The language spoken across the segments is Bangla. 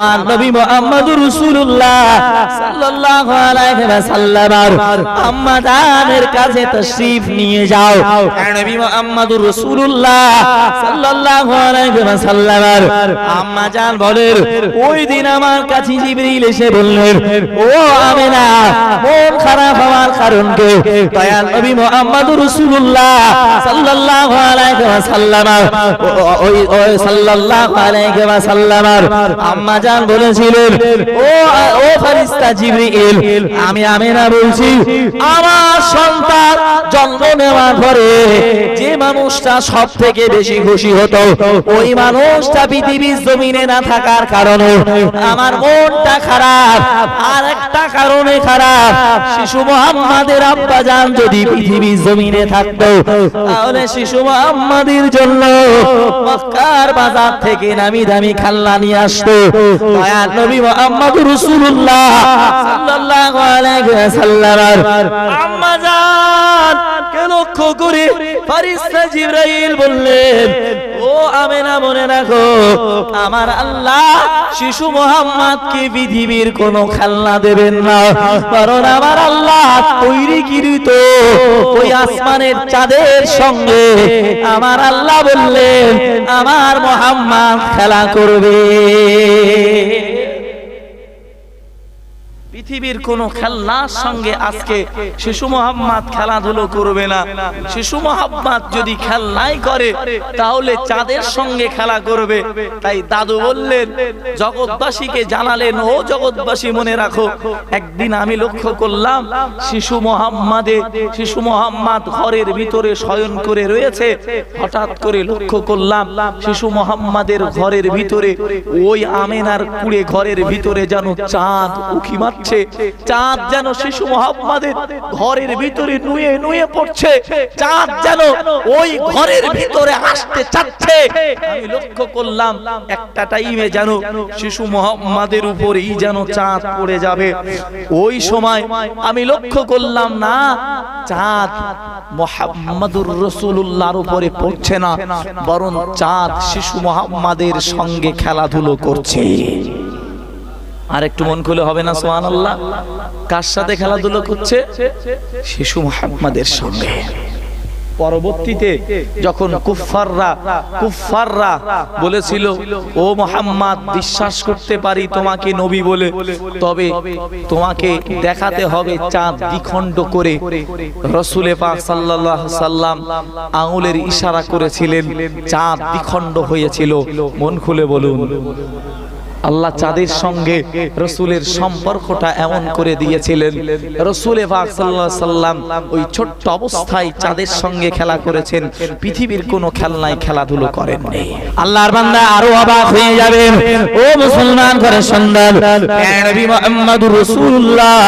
আমার নবী মুহাম্মদুর রাসূলুল্লাহ সাল্লাল্লাহু আলাইহি ওয়াসাল্লাম আম্মা জানের কাছে তাশরীফ নিয়ে যাও। নবী মুহাম্মদুর রাসূলুল্লাহ সাল্লাল্লাহু আলাইহি ওয়াসাল্লাম আম্মা জান বলেন, ওই দিন আমার কাছে জিবরিল এসে বললেন, ও আমিনা, মন খারাপ হওয়ার কারণ কি? দয়াল নবী মুহাম্মদুর রাসূলুল্লাহ সাল্লাল্লাহু আলাইহি ওয়াসাল্লাম ওই সাল্লাল্লাহু আলাইহি ওয়াসাল্লাম আম্মা জান বলেছিলেন, ও ও ফেরেশতা জিবরিল আমি আমিনা বলছি, আমার সন্তান জন্ম নেওয়ার পরে যে মানুষটা সব থেকে বেশি খুশি হতো, ওই মানুষটা পৃথিবীর জমিনে না থাকার কারণে আমার মনটা খারাপ, আর একটা কারণে খারাপ, শিশু মোহাম্মদের আব্বা জান যদি পৃথিবীর জমিনে থাকতো, তাহলে শিশু মোহাম্মদের জন্য মক্কার বাজার থেকে নামি দামি খাল্লা নিয়ে আসতো দয়াল নবী মুহাম্মদ রাসূলুল্লাহ সাল্লাল্লাহু আলাইহি ওয়াসাল্লাম আম্মা লক্ষ্য করে ফেরেশতা জিবরাইল বললেন, ও আমেনা, মনে রাখো, আমার আল্লাহ শিশু মোহাম্মদকে পৃথিবীর কোনো খেলনা দেবেন না। কারণ আমার আল্লাহ তৈরি কৃত ওই আসমানের চাঁদের সঙ্গে আমার আল্লাহ বললেন, আমার মোহাম্মদ খেলা করবে। পৃথিবীর কোন খেলনার সঙ্গে আজকে শিশু মোহাম্মদ খেলাধুলো করবে না। শিশু মোহাম্মদ যদি খেলনাই করে, তাহলে চাঁদের সঙ্গে খেলা করবে। তাই দাদু বললেন, জগৎবাসীকে জানালেন, ও জগৎবাসী মনে রাখো, একদিন আমি লক্ষ্য করলাম শিশু মোহাম্মদে, শিশু মোহাম্মদ ঘরের ভিতরে শয়ন করে রয়েছে। হঠাৎ করে লক্ষ্য করলাম শিশু মোহাম্মদের ঘরের ভিতরে ওই আমেনার কুড়ে ঘরের ভিতরে যেন চাঁদ উকি মারছে চাঁদ যেন শিশু মোহাম্মদের ঘরের ভিতরে নুয়ে নুয়ে পড়ছে, চাঁদ যেন ওই ঘরের ভিতরে আসতে চাচ্ছে। আমি লক্ষ্য করলাম, একটা টাইমে যেন শিশু মোহাম্মদের উপরেই যেন চাঁদ পড়ে যাবে। ওই সময় আমি লক্ষ্য করলাম, না, চাঁদ মোহাম্মদুর রসুল্লাহর উপরে পড়ছে না, বরং চাঁদ শিশু মোহাম্মদের সঙ্গে খেলাধুলো করছে। আর একটু মন খুলে হবে না সোহান আল্লাহ কার সাথে খেলাধুলো করছে? শিশু মোহাম্মদের সঙ্গে। পরবর্তীতে যখন কুফাররা কুফাররা বলেছিল ও মোহাম্মদ বিশ্বাস করতে পারি তোমাকে নবী বলে। তবে তোমাকে দেখাতে হবে চাঁদ দ্বিখণ্ড করে। রসুলে পাক সাল্লাল্লাহ সাল্লাম আঙুলের ইশারা করেছিলেন চাঁদ দ্বিখণ্ড হয়েছিল। মন খুলে বলুন। আল্লাহ চাঁদের সঙ্গে রসুলের সম্পর্কটা এমন করে দিয়েছিলেন। রসুলে সাল্লাম ওই ছোট্ট অবস্থায় চাঁদের সঙ্গে খেলা করেছেন। পৃথিবীর কোনো খেলনায় খেলাধুলো করেননি আল্লাহর বান্দা আরও অবাক হয়ে যাবেন। ও মুসলমান করে সন্তান নবী মুহাম্মদুর রাসূলুল্লাহ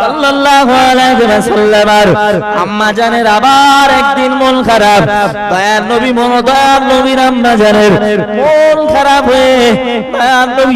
সাল্লাল্লাহু আলাইহি ওয়াসাল্লাম। আম্মা জানের আবার একদিন মন খারাপ। দয়ার নবী মন দয়ার নবীর আম্মা জানের মন খারাপ হয়ে দয়ার নবী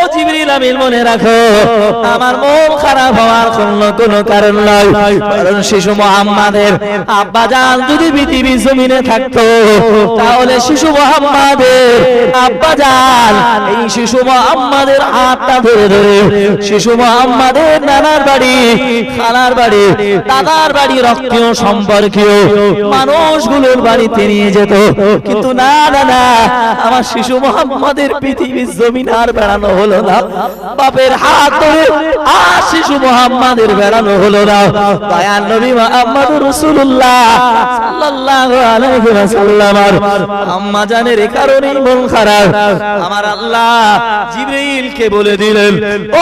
জিবরিল আমিন মনে রাখো, আমার মন খারাপ হওয়ার কোনো কোনো কারণ কারণ শিশু মোহাম্মদের আব্বা জান যদি পৃথিবীর জমিনে থাকতো, তাহলে শিশু মোহাম্মদের আব্বা জান এই শিশু হাতটা ধরে ধরে, শিশু নানার বাড়ি, খালার বাড়ি, দাদার বাড়ি, রক্তীয় সম্পর্কীয় মানুষগুলোর বাড়িতে নিয়ে যেত। কিন্তু না না না, আমার শিশু মোহাম্মদের পৃথিবীর জমিন আর বেড়ানো হলো না, বাপের হাত ধরে আর শিশু মোহাম্মদের বেড়ানো হলো না। দয়াল নবী মোহাম্মদ রাসূলুল্লাহ সাল্লাল্লাহু আলাইহি ওয়াসাল্লাম। আম্মা জানের কারণেই মন খারাপ। আমার আল্লাহ জিবরাইলকে বলে দিলেন,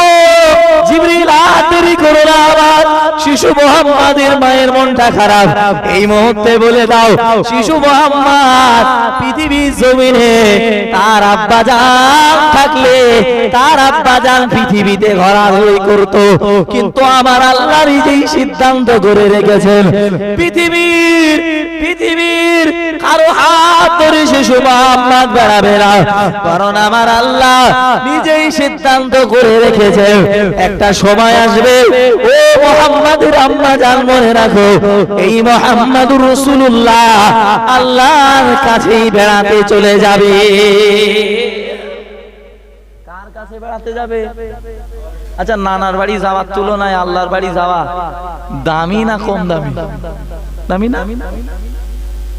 ও জিবরিল, আর দেরি করো না আবার। শিশু মোহাম্মদের মায়ের মনটা খারাপ। এই মুহূর্তে বলে দাও, শিশু মোহাম্মদ পৃথিবীর জমিনে তার আব্বা জান থাকলে তার আব্বা জান পৃথিবীতে ঘোরাঘুরি করত। কিন্তু আমার আল্লাহরই যেই সিদ্ধান্ত করে রেখেছেন, পৃথিবীর আরও হাত ধরে শিশু মোহাম্মদ বেড়াবে না। কারণ আমার আল্লাহ নিজেই সিদ্ধান্ত করে রেখেছে একটা সময় আসবে, ও মোহাম্মদের আম্মা মনে রাখো, এই মোহাম্মদুর রসুল্লাহ আল্লাহর কাছেই বেড়াতে চলে যাবে। আচ্ছা নানার বাড়ি যাওয়ার তুলনায় আল্লাহর বাড়ি যাওয়া দামি না কম দামি? দামি না?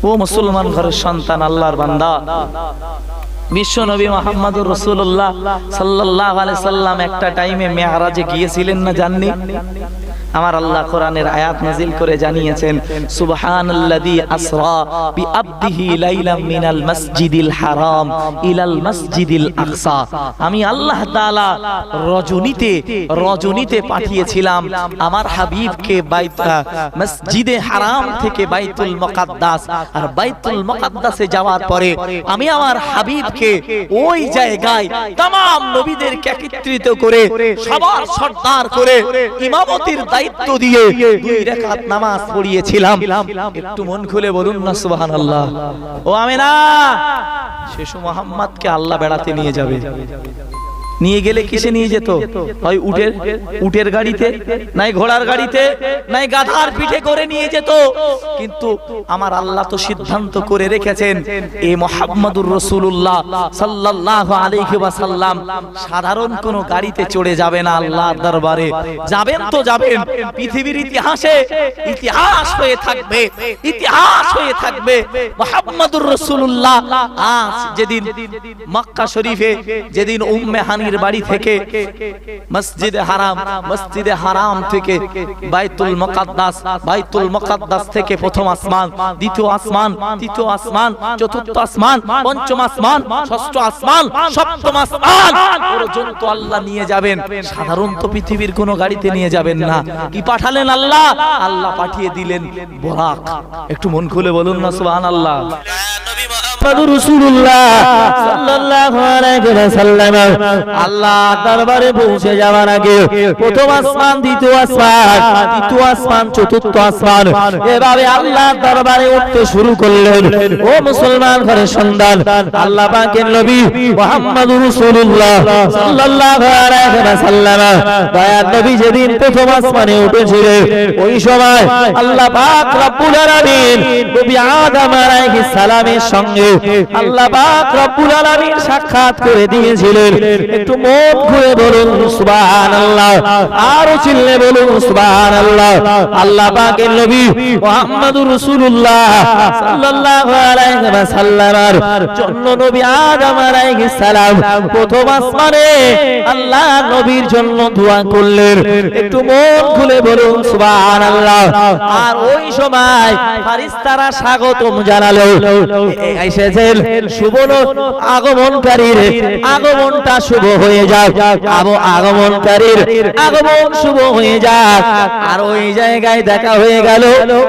ও মুসলমান ঘরের সন্তান, আল্লাহর বান্দা। বিশ্ব নবী মোহাম্মদুর রসুল্লাহ সাল্লাহ সাল্লাম একটা টাইমে মেহারাজে গিয়েছিলেন না জাননি? আমার আল্লাহ কোরআনের আয়াত নাজিল করে জানিয়েছেন সুবহানাল্লাযী আসরা বিআবদিহি লাইলাম মিনাল মাসজিদিল হারাম ইলাল মাসজিদিল আকসা আমি আল্লাহ তাআলা রজনীতে রজনীতে পাঠিয়েছিলাম আমার হাবিবকে বাইত আহ, মসজিদে হারাম থেকে বাইতুল মুকাদ্দাস আর বাইতুল মুকাদ্দাসে যাওয়ার পরে আমি আমার হাবিবকে ওই জায়গায় तमाम নবীদেরকে একত্রিত করে সবার সর্দার করে ইমামতির দায়িত্ব দিয়ে দুই রাকাত নামাজ পড়িয়েছিলাম। একটু মন খুলে বলুন না, সুবহানাল্লাহ। ও আমিনা শিশু মোহাম্মদকে আল্লাহ বেড়াতে নিয়ে যাবে। নিয়ে গেলে কিসে নিয়ে যেত? হয় উটের উটের গাড়িতে, নাই ঘোড়ার গাড়িতে, নাই গাধার পিঠে করে নিয়ে যেত। কিন্তু আমার আল্লাহ তো সিদ্ধান্ত করে রেখেছেন এই মোহাম্মদুর রসুল্লাহ সাল্লাল্লাহু আলাইহি ওয়াসাল্লাম, সাধারণ কোন গাড়িতে চড়ে যাবে না আল্লাহর দরবারে। যাবেন তো যাবেন, পৃথিবীর ইতিহাসে ইতিহাস হয়ে থাকবে, ইতিহাস হয়ে থাকবে। মোহাম্মদুর রসুল্লাহ আজ যেদিন মক্কা শরীফে, যেদিন উম্মে হানির বাড়ি থেকে মসজিদে হারাম মসজিদে হারাম থেকে বাইতুল মুকাদ্দাস বাইতুল মুকাদ্দাস থেকে প্রথম আসমান, দ্বিতীয় আসমান, তৃতীয় আসমান, চতুর্থ আসমান, পঞ্চম আসমান, ষষ্ঠ আসমান, সপ্তম আসমান। পর্যন্ত আল্লাহ নিয়ে যাবেন। সাধারণত পৃথিবীর কোন গাড়িতে নিয়ে যাবেন না। কি পাঠালেন আল্লাহ? আল্লাহ পাঠিয়ে দিলেন বরাক। একটু মন খুলে বলুন না, সুবহানাল্লাহ। আল্লাহ দরবারে পৌঁছে যাওয়ার আগে প্রথম আসমান, দ্বিতীয় আসমান আসমান, চতুর্থ আসমান, এভাবে আল্লাহ দরবারে উঠতে শুরু করলেন। ও মুসলমান আল্লাহ পাকের নবী সাল্লাল্লাহু আলাইহি দয়ার নবী যেদিন প্রথম আসমানে উঠেছিলেন, ওই সময় আল্লাহ পাক রব্বুল আলামিন নবী আদম আলাইহিস সালামের সঙ্গে আল্লাহ পাক রব্বুল আলামিন সাক্ষাৎ করে দিয়েছিলেন। একটু মন ঘুরে বলুন, সুবহানাল্লাহ। আরও চিল্লে বলুন, সুবহানাল্লাহ। আল্লাহ পাকের নবী মুহাম্মদুর রাসূলুল্লাহ সাল্লাল্লাহু আলাইহি ওয়াসাল্লামের জন্য নবী আদম আলাইহিস সালাম প্রথম আসমানে আল্লাহ নবীর জন্য দোয়া করলেন। একটু মন খুলে বলুন, সুবহানাল্লাহ। আর ওই সময় ফারিস্তারা স্বাগতম জানালো। এসেছেন। ন- আগমনকারীর আগমনটা শুভ হয়ে যাক। আবো আগমনকারীর আগমন শুভ হয়ে যাক। আর ওই জায়গায় দেখা হয়ে গেল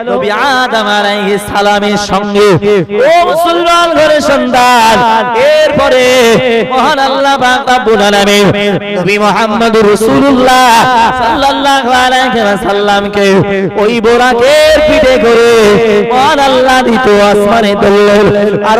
নবী আদম আলাইহিস সালামের সঙ্গে। ও মুসলমান ঘরে সন্তান, এরপরে মহান আল্লাহ পাক রব্বুল আলামিন নবী মুহাম্মদুর রাসূলুল্লাহ সাল্লাল্লাহু আলাইহি ওয়াসাল্লামকে ওই বোরাকের পিঠে করে মহান আল্লাহ দ্বিতীয় আসমানে তুললেন। আর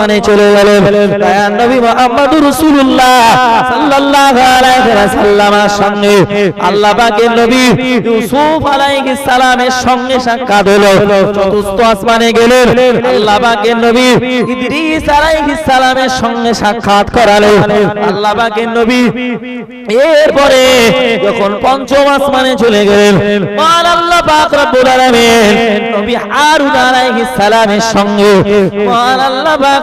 চলে গেলেন দয়ার নবী রাসূলুল্লাহ সাল্লাল্লাহু আলাইহি সঙ্গে আল্লাহ পাকের নবী ইউসুফ আলাইহিস সালামের সঙ্গে সাক্ষাৎ হলো। চতুর্থ আসমানে গেলেন। আল্লাহ পাকের নবী ইদ্রিস আলাইহিস সালামের সঙ্গে সাক্ষাৎ করালো আল্লাহ পাকের নবী এরপরে যখন পঞ্চম আসমানে চলে গেলেন মহান আল্লাহ পাক রব্বুল আলামিন, নবী হারুন আলাইহিস সালামের সঙ্গে মহান আল্লাহ পাক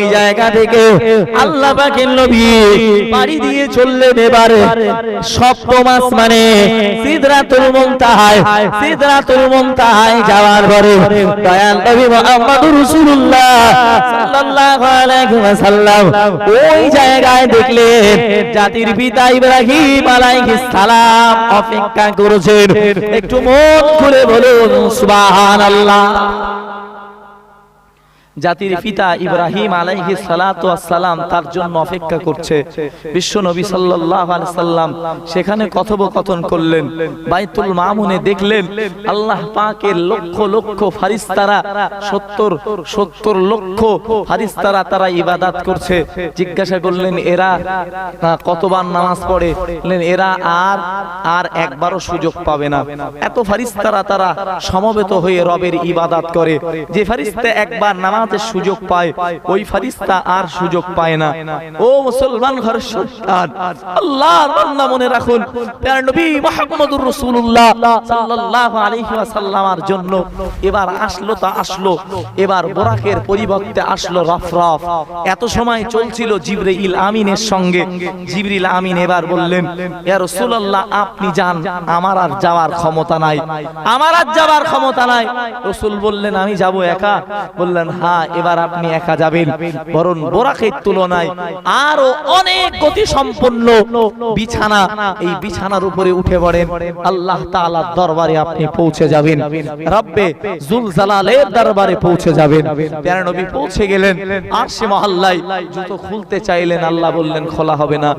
জায়গা থেকে আল্লাহ পাকের নবী পাড়ি দিয়ে চললেন এবারে। সপ্তম আসমানে সিদরাতুল মুনতাহায় সিদরাতুল মুনতাহায় যাওয়ার পরে দয়াল নবী মুহাম্মদুর রাসূলুল্লাহ সাল্লাল্লাহু আলাইহি ওয়াসাল্লাম ওই জায়গায় দেখলেন জাতির পিতা ইব্রাহিম আলাইহিস সালাম অপেক্ষা করেছেন। একটু মন খুলে বলুন, সুবহানাল্লাহ। জাতির পিতা ইব্রাহিম আলাইহিস সালাতু সালাম তার জন্য অপেক্ষা করছে। বিশ্ব নবী সাল্লাল্লাহু আলাইহি সাল্লাম সেখানে কথোপকথন করলেন। বাইতুল মামুনে দেখলেন আল্লাহ পাকের লক্ষ লক্ষ ফারিস্তারা 70 70 লক্ষ ফারিস্তারা তারা ইবাদত করছে। জিজ্ঞাসা করলেন এরা কতবার নামাজ পড়ে? বললেন এরা আর আর একবারও সুযোগ পাবে না। এত ফারিস্তারা তারা সমবেত হয়ে রবের ইবাদত করে। যে ফারিস্তা একবার নামাজের সুযোগ পায়, ওই ফারিস্তা আর সুযোগ পায় না। ও মুসলমান ঘরের সন্তান, আল্লাহর বান্দা মনে রাখুন, প্যার নবী মুহাম্মদুর রাসূলুল্লাহ সাল্লাল্লাহু আলাইহি ওয়াসাল্লামের জন্য এবার আসলো তা আসলো, এবার বোরাকের পরিবর্তে আসলো রফরফ এত সময় চলছিল জিবরাইল আমিনের সঙ্গে। জিবরিল আমিন এবার বললেন, ইয়া রাসূলুল্লাহ, আপনি যান, আমার আর যাওয়ার ক্ষমতা নাই। আমার আর যাওয়ার ক্ষমতা নাই? রাসূল বললেন, আমি যাব একা। বললেন হ্যাঁ এবার আপনি একা যাবেন। বরং বোরাকের তুলনায় আরও অনেক গতি সম্পন্ন বিছানা এই বিছানার উপরে উঠে পড়েন। আল্লাহ তাআলার দরবারে আপনি পৌঁছে যাবেন। রব্বে জুল জালালের দরবারে পৌঁছে যাবেন। প্যারা নবী পৌঁছে গেলেন। আর মহল্লায় জুতো খুলতে চাইলেন। আল্লাহ বললেন, খোলা হবে না।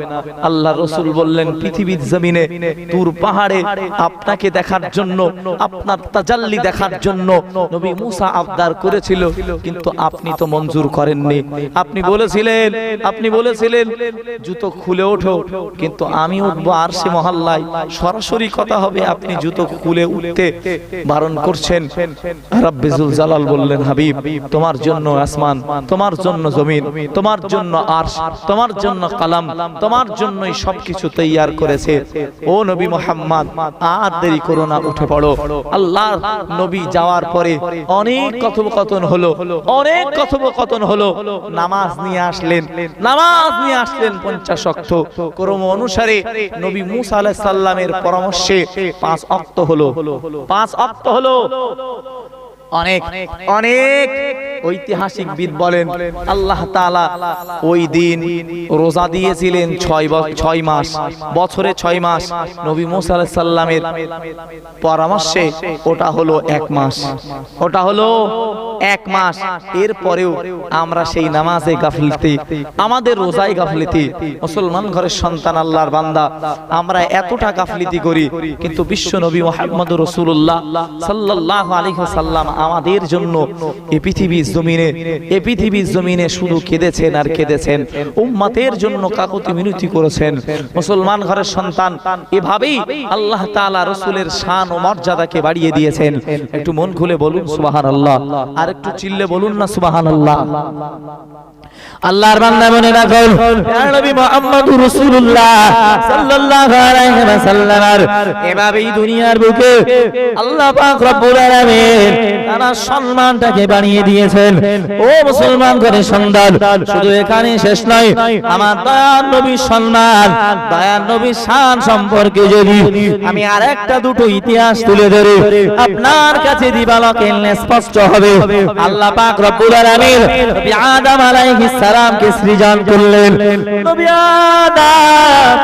আল্লাহ রসুল বললেন, পৃথিবীর জমিনে তুর পাহাড়ে আপনাকে দেখার জন্য, আপনার তাজাল্লি দেখার জন্য নবী মুসা আবদার করেছিল। কিন্তু আপনি তো মঞ্জুর করেননি। আপনি বলেছিলেন আপনি বলেছিলেন, জুতো খুলে ওঠো, কিন্তু আমি উঠবো আর সে মহল্লায়। সরাসরি কথা হবে, আপনি জুতো খুলে উঠতে বারণ করছেন। রাব্বিজুল জালাল বললেন, হাবিব, তোমার জন্য আসমান, তোমার জন্য জমিন, তোমার জন্য আরশ, তোমার জন্য কালাম, তোমার জন্যই সবকিছু তৈয়ার করেছে। ও নবী মোহাম্মদ, আর দেরি করো না, উঠে পড়ো। আল্লাহর নবী যাওয়ার পরে অনেক কথোপকথন হলো অনেক কথোপকথন হলো। নামাজ নিয়ে আসলেন। নামাজ নিয়ে আসলেন পঞ্চাশ অক্ত। ক্রম অনুসারে নবী মুসা আলাহ সাল্লামের পরামর্শে পাঁচ অক্ত হলো। পাঁচ অক্ত হলো। অনেক অনেক। ঐতিহাসিক বিদ বলেন, আল্লাহ তাআলা ওই দিন রোজা দিয়েছিলেন ছয় ছয় মাস, বছরে ছয় মাস। নবী মুসা সাল্লামের পরামর্শে ওটা হলো এক মাস। ওটা হলো এক মাস। এরপরেও আমরা সেই নামাজে গাফলিতে, আমাদের রোজায় গাফলিতে, মুসলমান ঘরের সন্তান আল্লাহর বান্দা, আমরা এতটা গাফলিতি করি, কিন্তু বিশ্ব নবী মোহাম্মদ রসুল্লাহ সাল্লাহ আলী সাল্লাম আমাদের জন্য এ পৃথিবীর জমিনে, এ পৃথিবীর জমিনে শুধু কেঁদেছেন আর কেঁদেছেন। উম্মাতের জন্য কাকতি মিনতি করেছেন। মুসলমান ঘরের সন্তান, এভাবেই আল্লাহ তাআলা রসুলের শান ও মর্যাদাকে বাড়িয়ে দিয়েছেন। একটু মন খুলে বলুন সুবাহান আল্লাহ আর একটু চিল্লে বলুন না সুবাহান আল্লাহ আল্লাহর বান্দা মনে রাখুন, ইয়া নবী মুহাম্মদুর রাসূলুল্লাহ সাল্লাল্লাহু আলাইহি ওয়াসাল্লাম। এভাবেই দুনিয়ার বুকে আল্লাহ পাক রব্বুল আলামিন তার সম্মানটাকে বাড়িয়ে দিয়েছেন ও মুসলমান করে সন্তান, শুধু এখানে শেষ নয়, আমার দয়ার নবীর সম্মান দয়ার নবীর শান সম্পর্কে যদি আমি আরেকটা দুটো ইতিহাস তুলে ধরি, আপনার কাছে দিবালকে স্পষ্ট হবে, আল্লাহ পাক রব্বুল আলামিন নবী আদম আলাইহিস সালামকে সৃজন করলেন। নবী আদম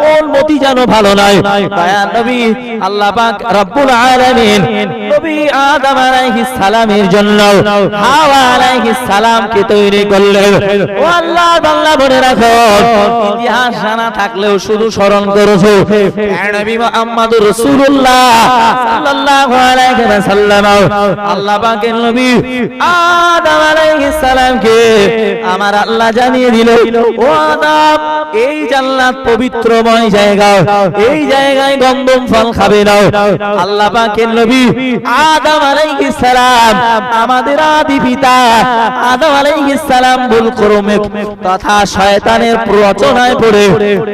মন মতি যেন ভালো নয় আল্লাহ পাক সালামের জন্য হাওয়া আলাইহিস সালামকে তৈরি করলেন। ও আল্লাহ বলে রাখো। ইতিহাস জানা থাকলেও শুধু স্মরণ করেছ। নবী মুহাম্মদুর রাসূলুল্লাহ সাল্লাল্লাহু আলাইহি ওয়াসাল্লাম। আল্লাহ পাকের নবী আদম আলাইহিস সালামকে আমার আল্লাহ জানিয়ে দিল ও আদম এই জান্নাত পবিত্রময় জায়গা এই জায়গায় গন্ধম ফল খাবে না। আল্লাহ পাকের নবী আদম আলাইহিস সালাম আমাদের আদি পিতা আদম আলাইহিস সালাম ভুল ক্রমে তথা শয়তানের প্ররোচনায় পড়ে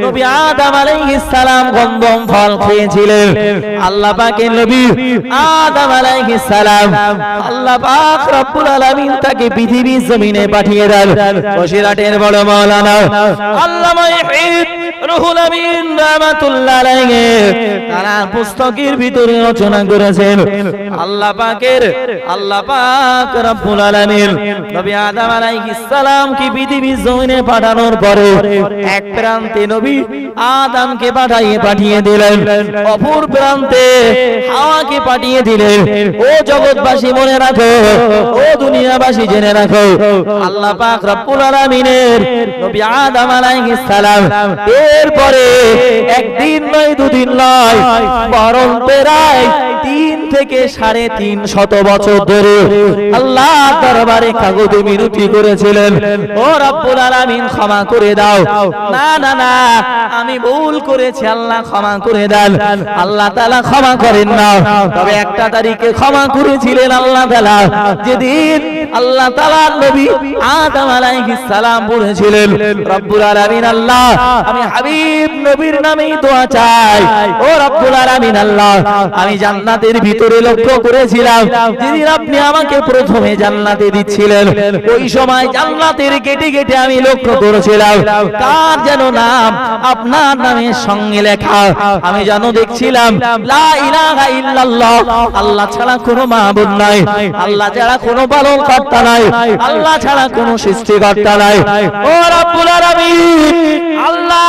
নবী আদম আলাইহিস সালাম ফল খেয়েছিলেন। আল্লাহ পাকের নবী আদম আলাইহিস সালাম আল্লাহ পাক রব্বুল আলামিন তাকে পৃথিবীর জমিনে পাঠিয়ে দেন। বড় মাওলানা আল্লামা ইহিদ রুহুল আমিন রাহমাতুল্লাহ আলাইহি তারা পুস্তকের ভিতরে রচনা করেছেন। আল্লাহ পাকের, আল্লাহ পাক রব্বুল আলামিন নবী আদম আলাইহিস সালাম কি পৃথিবীর জমিনে পাঠানোর পরে এক প্রান্তে নবী আদমকে পাঠাইয়ে পাঠিয়ে দিলেন, অপর প্রান্তে হাওয়াকে পাঠিয়ে দিলেন। ও জগৎবাসী মনে রাখো, ও দুনিয়াবাসী জেনে রাখো, আল্লাহ পাক রব্বুল আলামিনের নবী আদম আলাইহিস সালাম এরপরে একদিন নয়, দুদিন নয়, বরং প্রায় তিন থেকে সাড়ে তিন শত বছর ধরে আল্লাহ দরবারে কাগজে মিনতি করেছিলেন। ও রব্বুল আলামিন, ক্ষমা করে দাও। না না না, আমি ভুল করেছি, আল্লাহ ক্ষমা করে দেন। আল্লাহ তাআলা ক্ষমা করেন না। তবে একটা তারিখে ক্ষমা করেছিলেন আল্লাহ তাআলা। যেদিন আল্লাহ তাআলা নবী আদম আলাইহিস সালাম বলেছিলেন, রব্বুল আলামিন আল্লাহ, আমি হাবিব নবীর নামেই দোয়া চাই। ও রব্বুল আলামিন আল্লাহ, আমি জান্নাতের ভিতরে লক্ষ্য করেছিলাম যেদিন আপনি আমাকে প্রথমে জান্নাতে দিচ্ছিলেন। ওই সময় জান্নাতের গেটে গেটে আমি লক্ষ্য করেছিলাম, কার যেন নাম আপনার নামের সঙ্গে লেখা। আমি যেন দেখছিলাম, লা ইলাহা ইল্লাল্লাহ, আল্লাহ ছাড়া কোনো মাহবুব নাই। আল্লাহ ছাড়া কোনো পালন কর্তা নাই। আল্লাহ ছাড়া কোনো সৃষ্টিকর্তা নাই। ও রব্বুল আলামিন। আল্লাহ